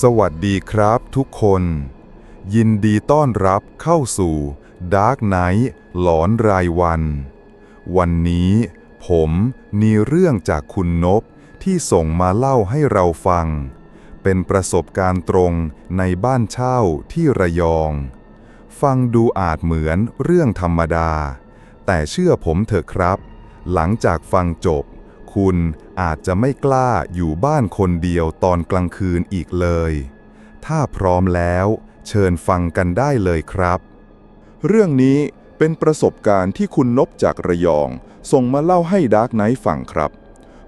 สวัสดีครับทุกคน ยินดีต้อนรับเข้าสู่ Dark Night หลอนรายวัน วันนี้ผมมีเรื่องจากคุณนบที่ส่งมาเล่าให้เราฟัง เป็นประสบการณ์ตรงในบ้านเช่าที่ระยอง ฟังดูอาจเหมือนเรื่องธรรมดา แต่เชื่อผมเถอะครับ หลังจากฟังจบ คุณอาจจะไม่กล้าอยู่บ้านคนเดียวตอนกลางคืนอีกเลย ถ้าพร้อมแล้วเชิญฟังกันได้เลยครับ เรื่องนี้เป็นประสบการณ์ที่คุณนบจากระยองส่งมาเล่าให้ดาร์กไนท์ฟังครับ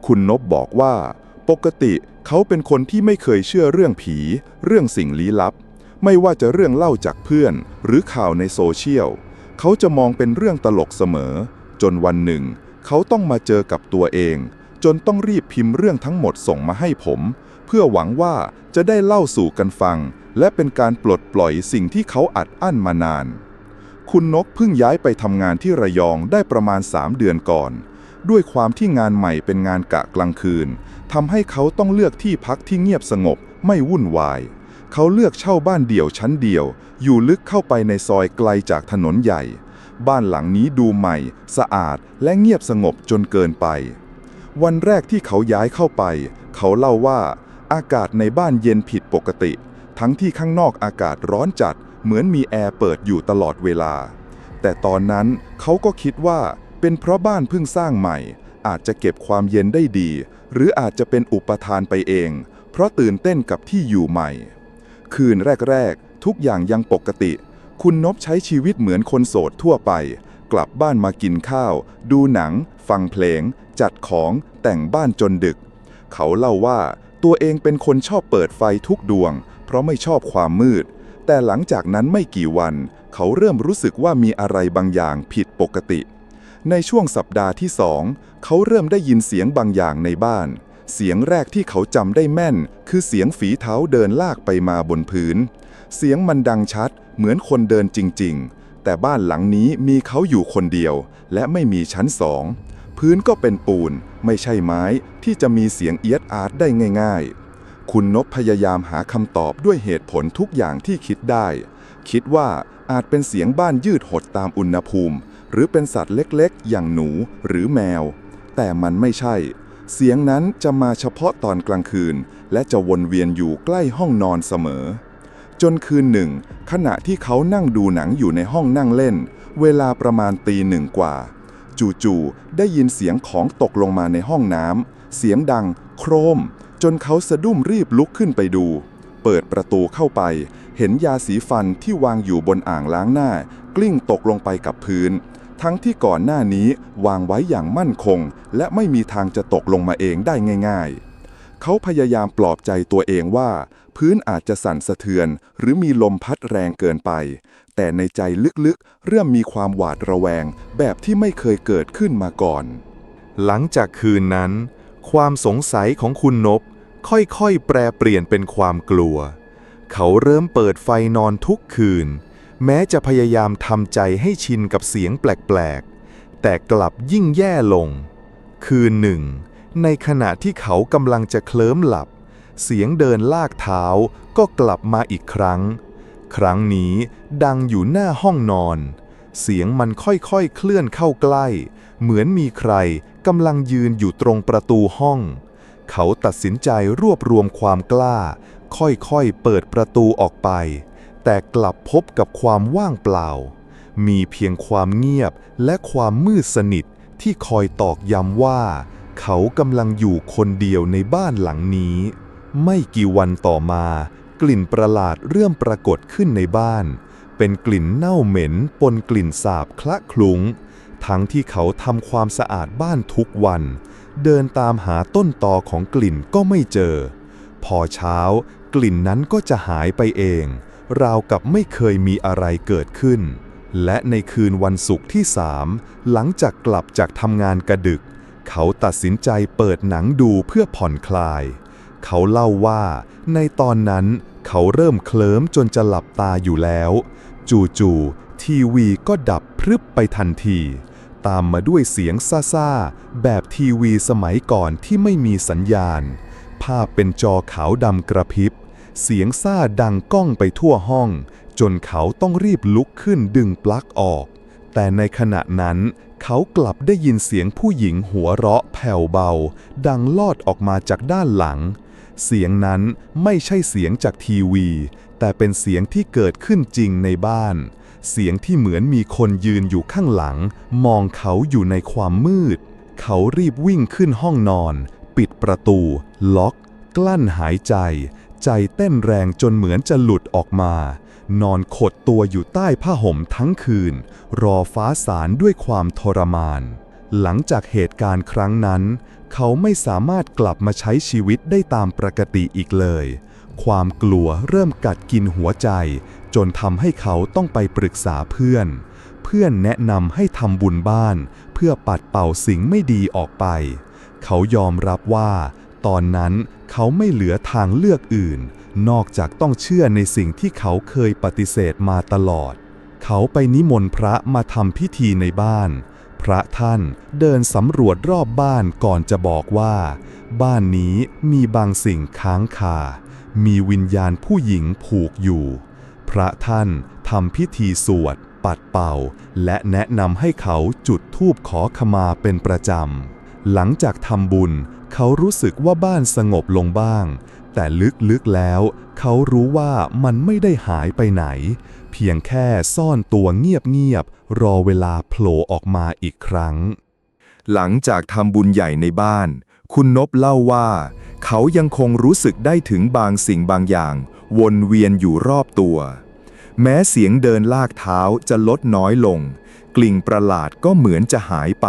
คุณนบบอกว่า ปกติเขาเป็นคนที่ไม่เคยเชื่อเรื่องผี เรื่องสิ่งลี้ลับ ไม่ว่าจะเรื่องเล่าจากเพื่อน หรือข่าวในโซเชียล เขาจะมองเป็นเรื่องตลกเสมอ จนวันหนึ่ง เขาต้องมาเจอกับตัวเอง จนต้องรีบพิมพ์เรื่องทั้งหมดส่งมาให้ผม เพื่อหวังว่าจะได้เล่าสู่กันฟัง และเป็นการปลดปล่อยสิ่งที่เขาอัดอั้นมานาน คุณนกเพิ่งย้ายไปทำงานที่ระยองได้ประมาณ 3 เดือนก่อน ด้วยความที่งานใหม่เป็นงานกะกลางคืนทำให้เขาต้องเลือกที่พักที่เงียบสงบไม่วุ่นวาย เขาเลือกเช่าบ้านเดี่ยวชั้นเดียว อยู่ลึกเข้าไปในซอยไกลจากถนนใหญ่ บ้านหลังนี้ดูใหม่ สะอาดและเงียบสงบจนเกินไป วันแรกที่เขาย้ายเข้าไป เขาเล่าว่าอากาศในบ้านเย็นผิดปกติ ทั้งที่ข้างนอกอากาศร้อนจัด เหมือนมีแอร์เปิดอยู่ตลอดเวลา แต่ตอนนั้นเขาก็คิดว่าเป็นเพราะบ้านเพิ่งสร้างใหม่ อาจจะเก็บความเย็นได้ดี หรืออาจจะเป็นอุปทานไปเอง เพราะตื่นเต้นกับที่อยู่ใหม่ คืนแรก ๆ ทุกอย่างยังปกติ คุณนบใช้ชีวิตเหมือนคนโสดทั่วไป กลับบ้านมากินข้าว ดูหนัง ฟังเพลง จัดของ แต่งบ้านจนดึก เขาเล่าว่าตัวเองเป็นคนชอบเปิดไฟทุกดวง เพราะไม่ชอบความมืด แต่หลังจากนั้นไม่กี่วัน เขาเริ่มรู้สึกว่ามีอะไรบางอย่างผิดปกติ ในช่วงสัปดาห์ที่สอง เขาเริ่มได้ยินเสียงบางอย่างในบ้าน เสียงแรกที่เขาจำได้แม่น คือเสียงฝีเท้าเดินลากไปมาบนพื้น เสียงมันดังชัด เหมือนคนเดินจริง ๆ แต่บ้านหลังนี้มีเขาอยู่คนเดียว และไม่มีชั้นสอง พื้นก็เป็นปูน ไม่ใช่ไม้ที่จะมีเสียงเอียดอาร์ตได้ง่าย ๆ คุณนพพยายามหาคำตอบด้วยเหตุผลทุกอย่างที่คิดได้ คิดว่าอาจเป็นเสียงบ้านยืดหดตามอุณหภูมิ หรือเป็นสัตว์เล็กๆ อย่างหนูหรือแมว แต่มันไม่ใช่ เสียงนั้นจะมาเฉพาะตอนกลางคืน และจะวนเวียนอยู่ใกล้ห้องนอนเสมอ จนคืนหนึ่ง ขณะที่เขานั่งดูหนังอยู่ในห้องนั่งเล่น เวลาประมาณตีหนึ่งกว่า จู่ๆ ได้ยินเสียงของตกลงมาในห้องน้ำ เสียงดัง โครม จนเขาสะดุ้มรีบลุกขึ้นไปดู เปิดประตูเข้าไป เห็นยาสีฟันที่วางอยู่บนอ่างล้างหน้า กลิ้งตกลงไปกับพื้น ทั้งที่ก่อนหน้านี้วางไว้อย่างมั่นคง และไม่มีทางจะตกลงมาเองได้ง่าย ๆ เขาพยายามปลอบใจตัวเองว่า พื้นอาจจะสั่นสะเทือน หรือมีลมพัดแรงเกินไป แต่ในใจลึกๆ เริ่มมีความหวาดระแวง แบบที่ไม่เคยเกิดขึ้นมาก่อน หลังจากคืนนั้น ความสงสัยของคุณนบค่อยๆ แปรเปลี่ยนเป็นความกลัว เขาเริ่มเปิดไฟนอนทุกคืน แม้จะพยายามทำใจให้ชินกับเสียงแปลกๆ แต่กลับยิ่งแย่ลง คืนหนึ่ง ในขณะที่เขากำลังจะเคลิ้มหลับ เสียงเดินลากเท้าก็กลับมาอีกครั้ง ครั้งนี้ดังอยู่หน้าห้องนอน เสียงมันค่อยๆเคลื่อนเข้าใกล้ เหมือนมีใครกำลังยืนอยู่ตรงประตูห้อง เขาตัดสินใจรวบรวมความกล้า ค่อยๆเปิดประตูออกไป แต่กลับพบกับความว่างเปล่า มีเพียงความเงียบและความมืดสนิทที่คอยตอกย้ำว่า เขากำลังอยู่คนเดียวในบ้านหลังนี้ ไม่กี่วันต่อมา กลิ่นประหลาดเริ่มปรากฏขึ้นในบ้าน เป็นกลิ่นเน่าเหม็นปนกลิ่นสาบคละคลุ้ง ทั้งที่เขาทำความสะอาดบ้านทุกวัน เดินตามหาต้นตอของกลิ่นก็ไม่เจอ พอเช้ากลิ่นนั้นก็จะหายไปเอง ราวกับไม่เคยมีอะไรเกิดขึ้น และในคืนวันศุกร์ที่สามหลังจากกลับจากทำงานกระดึก เขาตัดสินใจเปิดหนังดูเพื่อผ่อนคลาย เขาเล่าว่า ในตอนนั้นเขาเริ่มเคลิ้มจนจะหลับตาอยู่แล้ว จู่ๆทีวีก็ดับพรึบไปทันที ตามมาด้วยเสียงซ่าๆ แบบทีวีสมัยก่อนที่ไม่มีสัญญาณ ภาพเป็นจอขาวดำกระพริบ เสียงซ่าดังก้องไปทั่วห้อง จนเขาต้องรีบลุกขึ้นดึงปลั๊กออก แต่ในขณะนั้นเขากลับได้ยินเสียงผู้หญิงหัวเราะแผ่วเบา ดังลอดออกมาจากด้านหลัง เสียงนั้นไม่ใช่เสียงจากทีวี แต่เป็นเสียงที่เกิดขึ้นจริงในบ้าน เสียงที่เหมือนมีคนยืนอยู่ข้างหลัง มองเขาอยู่ในความมืด เขารีบวิ่งขึ้นห้องนอน ปิดประตู ล็อก กลั้นหายใจ ใจเต้นแรงจนเหมือนจะหลุดออกมา นอนขดตัวอยู่ใต้ผ้าห่มทั้งคืน รอฟ้าสารด้วยความทรมาน หลังจากเหตุการณ์ครั้งนั้น เขาไม่สามารถกลับมาใช้ชีวิตได้ตามปกติอีกเลย ความกลัวเริ่มกัดกินหัวใจ จนทำให้เขาต้องไปปรึกษาเพื่อน เพื่อนแนะนำให้ทำบุญบ้าน เพื่อปัดเป่าสิ่งไม่ดีออกไป เขายอมรับว่า ตอนนั้นเขาไม่เหลือทางเลือกอื่น นอกจากต้องเชื่อในสิ่งที่เขาเคยปฏิเสธมาตลอด เขาไปนิมนต์พระมาทำพิธีในบ้าน พระท่านเดินสำรวจรอบบ้านก่อนจะบอกว่า บ้านนี้มีบางสิ่งค้างคา มีวิญญาณผู้หญิงผูกอยู่ พระท่านทำพิธีสวด ปัดเป่า และแนะนำให้เขาจุดธูปขอขมาเป็นประจำ หลังจากทำบุญ เขารู้สึกว่าบ้านสงบลงบ้าง แต่ลึกๆแล้วเขารู้ว่ามันไม่ได้หายไปไหน เพียงแค่ซ่อนตัวเงียบๆรอเวลาโผล่ออกมาอีกครั้ง หลังจากทำบุญใหญ่ในบ้าน คุณนบเล่าว่า เขายังคงรู้สึกได้ถึงบางสิ่งบางอย่าง วนเวียนอยู่รอบตัว แม้เสียงเดินลากเท้าจะลดน้อยลง กลิ่งประหลาดก็เหมือนจะหายไป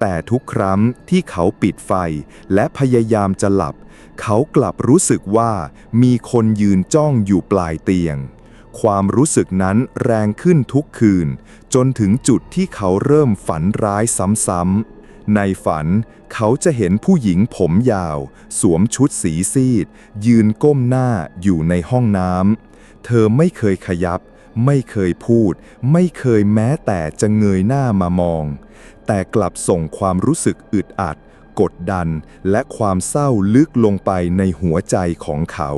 แต่ทุกครั้งที่เขาปิดไฟและพยายามจะหลับ เขากลับรู้สึกว่ามีคนยืนจ้องอยู่ปลายเตียง ความรู้สึกนั้นแรงขึ้นทุกคืน จนถึงจุดที่เขาเริ่มฝันร้ายซ้ำๆในฝันเขาจะเห็นผู้หญิงผมยาว สวมชุดสีซีด ยืนก้มหน้าอยู่ในห้องน้ำเธอไม่เคยขยับ ไม่เคยพูด ไม่เคยแม้แต่จะเงยหน้ามามอง แต่กลับส่งความรู้สึกอึดอัด กดดันและความเศร้าลึกลงไปในหัวใจของเขา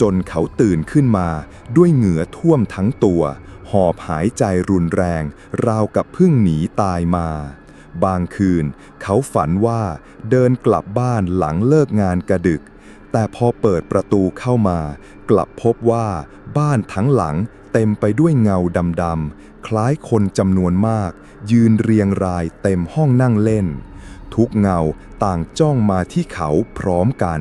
จนเขาตื่นขึ้นมาด้วยเหงื่อท่วมทั้งตัว หอบหายใจรุนแรง ราวกับเพิ่งหนีตายมา บางคืน เขาฝันว่าเดินกลับบ้านหลังเลิกงานกระดึก แต่พอเปิดประตูเข้ามา กลับพบว่าบ้านทั้งหลังเต็มไปด้วยเงาดำๆคล้ายคนจำนวนมาก ยืนเรียงรายเต็มห้องนั่งเล่น ทุกเงาต่างจ้องมาที่เขาพร้อมกัน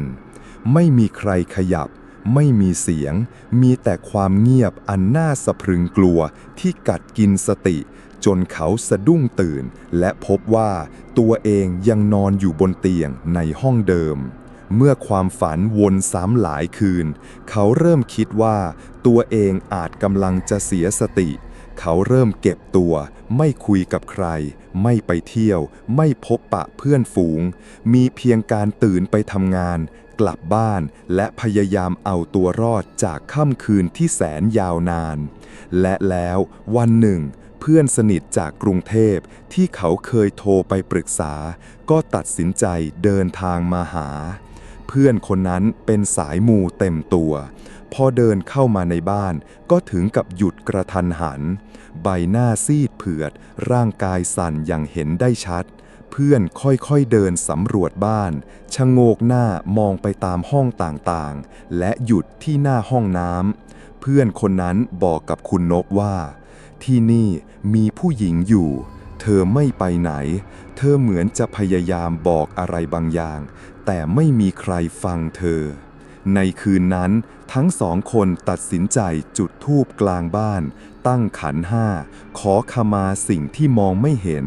ไม่มีใครขยับ ไม่มีเสียง มีแต่ความเงียบอันน่าสะพรึงกลัวที่กัดกินสติ จนเขาสะดุ้งตื่น และพบว่าตัวเองยังนอนอยู่บนเตียงในห้องเดิม เมื่อความฝันวนซ้ำหลายคืน เขาเริ่มคิดว่าตัวเองอาจกำลังจะเสียสติ เขาเริ่มเก็บตัว ไม่คุยกับใคร ไม่ไปเที่ยว ไม่พบปะเพื่อนฝูง มีเพียงการตื่นไปทำงาน กลับบ้านและพยายามเอาตัวรอดจากค่ำคืนที่แสนยาวนาน และแล้ววันหนึ่ง เพื่อนสนิทจากกรุงเทพที่เขาเคยโทรไปปรึกษา ก็ตัดสินใจเดินทางมาหา เพื่อนคนนั้นเป็นสายมูเต็มตัว พอเดินเข้ามาในบ้าน ก็ถึงกับหยุดกระทันหัน ใบหน้าซีดเผือด ร่างกายสั่นอย่างเห็นได้ชัด เพื่อนค่อยๆเดินสำรวจบ้านชะโงกหน้ามองไปตามห้องต่างๆ และหยุดที่หน้าห้องน้ำเพื่อนคนนั้นบอกกับคุณนบว่า ที่นี่มีผู้หญิงอยู่เธอไม่ไปไหน เธอเหมือนจะพยายามบอกอะไรบางอย่าง แต่ไม่มีใครฟังเธอ ในคืนนั้นทั้งสองคนตัดสินใจจุดธูปกลางบ้าน ตั้งขันห้า ขอขมาสิ่งที่มองไม่เห็น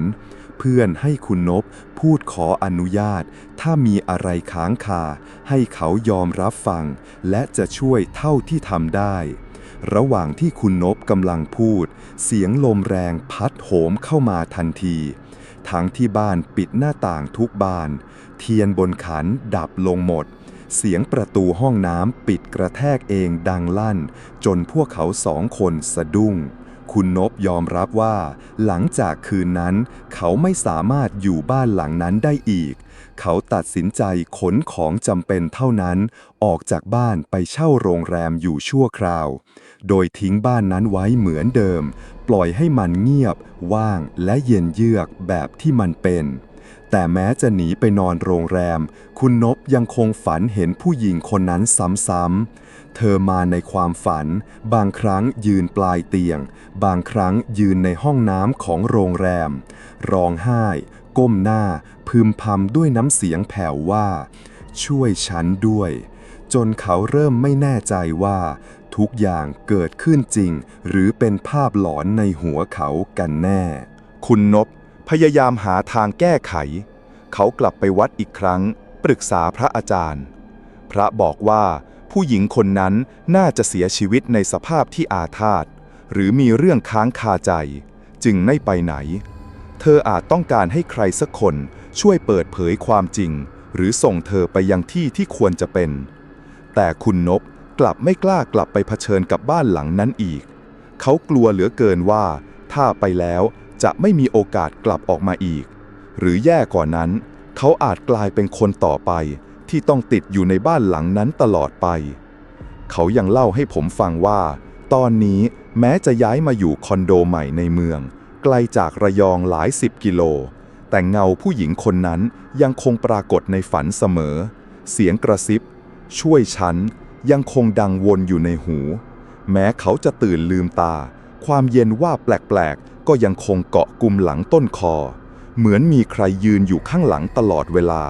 เพื่อนให้คุณนบพูดขออนุญาต ถ้ามีอะไรค้างคา ให้เขายอมรับฟัง และจะช่วยเท่าที่ทำได้ ระหว่างที่คุณนบกำลังพูด เสียงลมแรงพัดโหมเข้ามาทันทีทั้งที่บ้านปิดหน้าต่างทุกบาน เทียนบนขันดับลงหมด เสียงประตูห้องน้ำปิดกระแทกเองดังลั่น จนพวกเขาสองคนสะดุ้ง คุณนบยอมรับว่า หลังจากคืนนั้น เขาไม่สามารถอยู่บ้านหลังนั้นได้อีก เขาตัดสินใจขนของจำเป็นเท่านั้น ออกจากบ้านไปเช่าโรงแรมอยู่ชั่วคราว โดยทิ้งบ้านนั้นไว้เหมือนเดิม ปล่อยให้มันเงียบ ว่างและเย็นเยือกแบบที่มันเป็น แต่แม้จะหนีไปนอนโรงแรม คุณนบยังคงฝันเห็นผู้หญิงคนนั้นซ้ำๆ เธอมาในความฝัน บางครั้งยืนปลายเตียง บางครั้งยืนในห้องน้ำของโรงแรม ร้องไห้ ก้มหน้า พึมพำด้วยน้ำเสียงแผ่วว่า ช่วยฉันด้วย จนเขาเริ่มไม่แน่ใจว่า ทุกอย่างเกิดขึ้นจริง หรือเป็นภาพหลอนในหัวเขากันแน่ คุณนบ พยายามหาทางแก้ไข เขากลับไปวัดอีกครั้ง ปรึกษาพระอาจารย์ พระบอกว่าผู้หญิงคนนั้นน่าจะเสียชีวิตในสภาพที่อาฆาต หรือมีเรื่องค้างคาใจ จึงไม่ไปไหน เธออาจต้องการให้ใครสักคนช่วยเปิดเผยความจริง หรือส่งเธอไปยังที่ที่ควรจะเป็น แต่คุณนบกลับไม่กล้ากลับไปเผชิญกับบ้านหลังนั้นอีก เขากลัวเหลือเกินว่า ถ้าไปแล้ว จะไม่มีโอกาสกลับออกมาอีก หรือแย่กว่านั้น เขาอาจกลายเป็นคนต่อไป ที่ต้องติดอยู่ในบ้านหลังนั้นตลอดไป เขายังเล่าให้ผมฟังว่า ตอนนี้แม้จะย้ายมาอยู่คอนโดใหม่ในเมือง ไกลจากระยองหลายสิบกิโล แต่เงาผู้หญิงคนนั้นยังคงปรากฏในฝันเสมอ เสียงกระซิบ ช่วยฉันยังคงดังวนอยู่ในหู แม้เขาจะตื่นลืมตา ความเย็นว่าแปลกๆ ก็ยังคงเกาะกลุ่มหลังต้นคอ เหมือนมีใครยืนอยู่ข้างหลังตลอดเวลา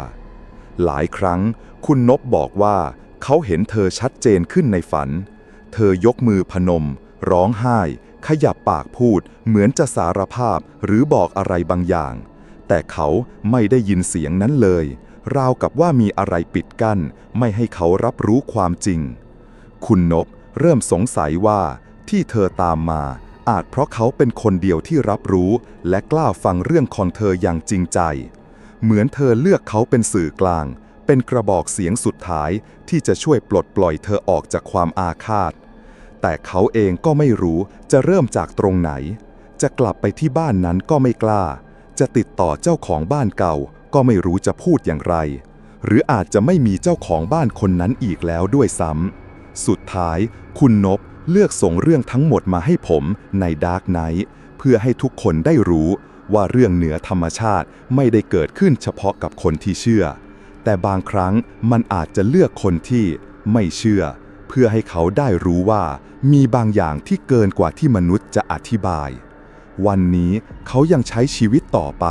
หลายครั้งคุณนบบอกว่าเขาเห็นเธอชัดเจนขึ้นในฝัน เธอยกมือพนม ร้องไห้ ขยับปากพูด เหมือนจะสารภาพหรือบอกอะไรบางอย่าง แต่เขาไม่ได้ยินเสียงนั้นเลย ราวกับว่ามีอะไรปิดกั้น ไม่ให้เขารับรู้ความจริง คุณนบเริ่มสงสัยว่าที่เธอตามมา อาจเพราะเขาเป็นคนเดียวที่รับรู้ และกล้าฟังเรื่องของเธออย่างจริงใจ เหมือนเธอเลือกเขาเป็นสื่อกลาง เป็นกระบอกเสียงสุดท้ายที่จะช่วยปลดปล่อยเธอออกจากความอาฆาต แต่เขาเองก็ไม่รู้จะเริ่มจากตรงไหน จะกลับไปที่บ้านนั้นก็ไม่กล้า จะติดต่อเจ้าของบ้านเก่า ก็ไม่รู้จะพูดอย่างไร หรืออาจจะไม่มีเจ้าของบ้านคนนั้นอีกแล้วด้วยซ้ำสุดท้าย คุณนบ เลือกส่งเรื่องทั้งหมดมาให้ผมในดาร์กไนท์เพื่อให้ทุกคนได้รู้ว่าเรื่องเหนือธรรมชาติไม่ได้เกิดขึ้นเฉพาะกับคนที่เชื่อ แต่บางครั้งมันอาจจะเลือกคนที่ไม่เชื่อ เพื่อให้เขาได้รู้ว่า มีบางอย่างที่เกินกว่าที่มนุษย์จะอธิบาย วันนี้เขายังใช้ชีวิตต่อไป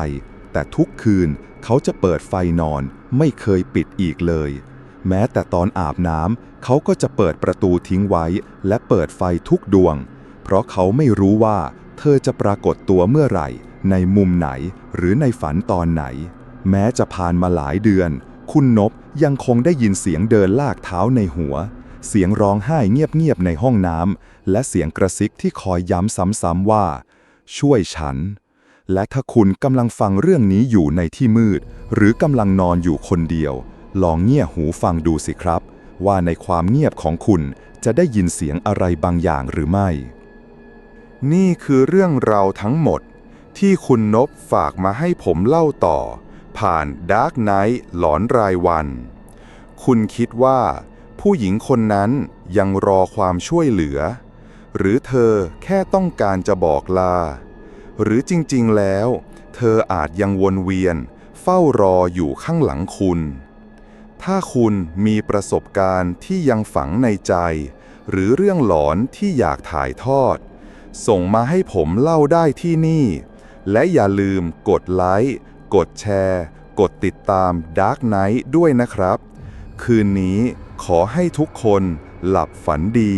แต่ทุกคืนเขาจะเปิดไฟนอนไม่เคยปิดอีกเลย แม้แต่ตอนอาบน้ำเขาก็จะเปิดประตูทิ้งไว้ และเปิดไฟทุกดวง เพราะเขาไม่รู้ว่า เธอจะปรากฏตัวเมื่อไหร่ ในมุมไหนหรือในฝันตอนไหน แม้จะผ่านมาหลายเดือน คุณนบยังคงได้ยินเสียงเดินลากเท้าในหัว เสียงร้องไห้เงียบๆในห้องน้ำและเสียงกระซิกที่คอยย้ำซ้ำๆว่า ช่วยฉันและถ้าคุณกำลังฟังเรื่องนี้อยู่ในที่มืด หรือกำลังนอนอยู่คนเดียว ลองเงี่ยหูฟังดูสิครับ ว่าในความเงียบของคุณจะได้ยินเสียงอะไรบางอย่างหรือไม่ นี่คือเรื่องราวทั้งหมด ที่คุณนบฝากมาให้ผมเล่าต่อ ผ่าน Dark Night หลอนรายวัน คุณคิดว่า ผู้หญิงคนนั้นยังรอความช่วยเหลือ หรือเธอแค่ต้องการจะบอกลา หรือจริงๆแล้ว เธออาจยังวนเวียน เฝ้ารออยู่ข้างหลังคุณ ถ้าคุณมีประสบการณ์ที่ยังฝังในใจ หรือเรื่องหลอนที่อยากถ่ายทอด ส่งมาให้ผมเล่าได้ที่นี่ และอย่าลืมกดไลค์ กดแชร์ กดติดตาม Dark Knight ด้วยนะครับ คืนนี้ขอให้ทุกคนหลับฝันดี